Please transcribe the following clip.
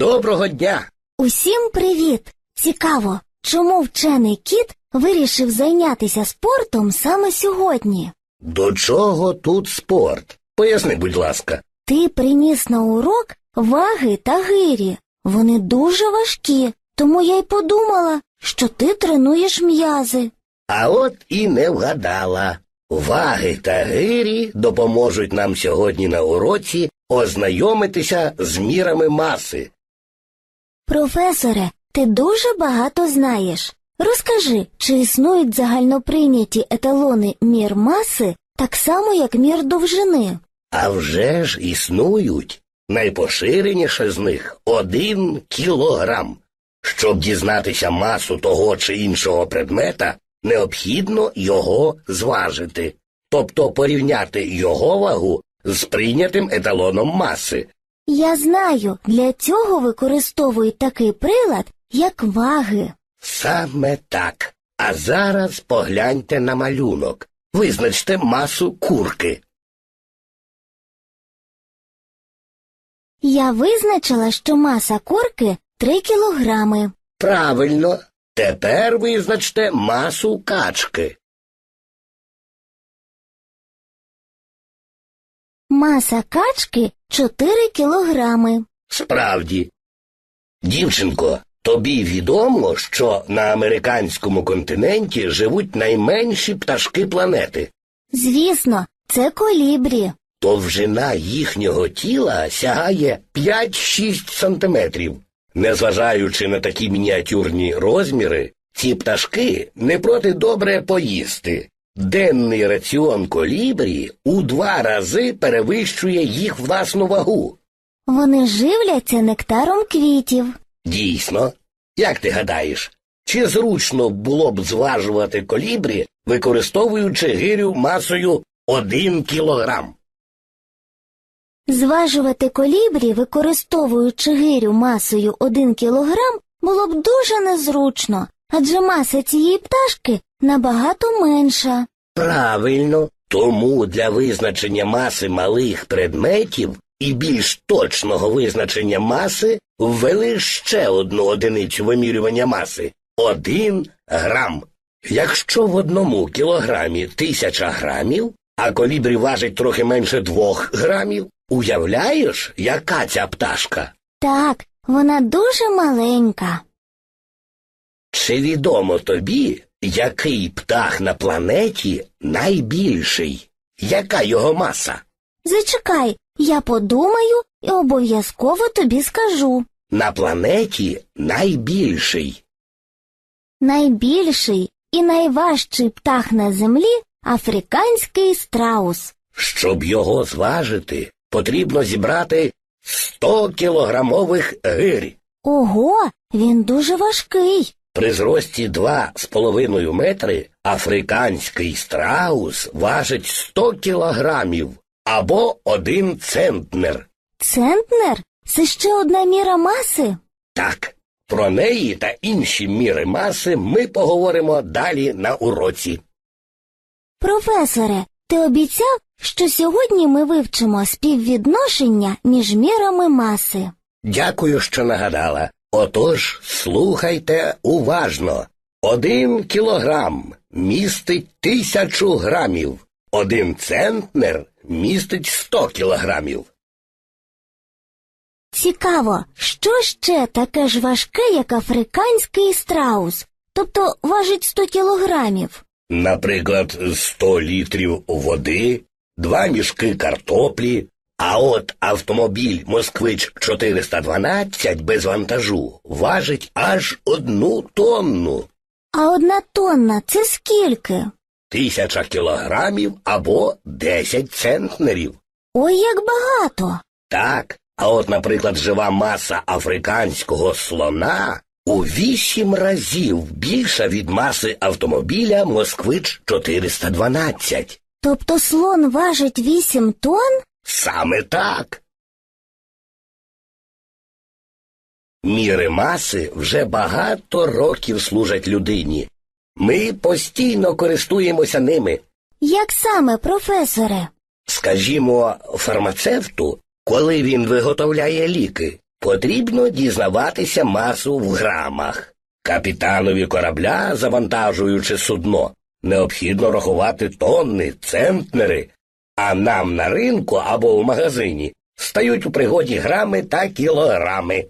Доброго дня! Усім привіт! Цікаво, чому вчений кіт вирішив зайнятися спортом саме сьогодні? До чого тут спорт? Поясни, будь ласка. Ти приніс на урок ваги та гирі. Вони дуже важкі, тому я й подумала, що ти тренуєш м'язи. А от і не вгадала. Ваги та гирі допоможуть нам сьогодні на уроці ознайомитися з мірами маси. Професоре, ти дуже багато знаєш. Розкажи, чи існують загальноприйняті еталони мір маси так само, як мір довжини? А вже ж існують. Найпоширеніше з них один кілограм. Щоб дізнатися масу того чи іншого предмета, необхідно його зважити, тобто порівняти його вагу з прийнятим еталоном маси. Я знаю, для цього використовують такий прилад, як ваги. Саме так. А зараз погляньте на малюнок. Визначте масу курки. Я визначила, що маса курки 3 кілограми. Правильно. Тепер визначте масу качки. Маса качки 4 кілограми. Справді. Дівчинко, тобі відомо, що на американському континенті живуть найменші пташки планети. Звісно, це колібрі. Довжина їхнього тіла сягає 5-6 сантиметрів. Незважаючи на такі мініатюрні розміри, ці пташки не проти добре поїсти. Денний раціон колібрі у два рази перевищує їх власну вагу. Вони живляться нектаром квітів. Дійсно, як ти гадаєш, чи зручно було б зважувати колібрі, використовуючи гирю масою 1 кілограм? Зважувати колібрі, використовуючи гирю масою 1 кілограм, було б дуже незручно, адже маса цієї пташки набагато менша. Правильно, тому для визначення маси малих предметів і більш точного визначення маси ввели ще одну одиницю вимірювання маси один грам. Якщо в одному кілограмі тисяча грамів, а колібрі важить трохи менше двох грамів, уявляєш, яка ця пташка? Так, вона дуже маленька. Чи відомо тобі, який птах на планеті найбільший? Яка його маса? Зачекай, я подумаю і обов'язково тобі скажу. На планеті найбільший. Найбільший і найважчий птах на землі африканський страус. Щоб його зважити, потрібно зібрати 100 кілограмових гирь. Ого, він дуже важкий. При зрості 2,5 метри африканський страус важить 100 кілограмів або один центнер. Центнер це ще одна міра маси. Так, про неї та інші міри маси ми поговоримо далі на уроці. Професоре, ти обіцяв, що сьогодні ми вивчимо співвідношення між мірами маси. Дякую, що нагадала. Отож, слухайте уважно. Один кілограм містить тисячу грамів, один центнер містить сто кілограмів. Цікаво, що ще таке ж важке, як африканський страус, тобто важить 100 кілограмів. Наприклад, 100 літрів води, два мішки картоплі, а от автомобіль Москвич 412 без вантажу важить аж одну тонну. А одна тонна це скільки? Тисяча кілограмів або 10 центнерів. Ой, як багато. Так, а от, наприклад, жива маса африканського слона у вісім разів більша від маси автомобіля Москвич 412. Тобто слон важить 8 тонн? Саме так. Міри маси вже багато років служать людині. Ми постійно користуємося ними. Як саме, професоре? Скажімо, фармацевту, коли він виготовляє ліки, Потрібно дізнаватися масу в грамах. Капітанові корабля, завантажуючи судно, необхідно рахувати тонни, центнери, а нам на ринку або в магазині стають у пригоді грами та кілограми.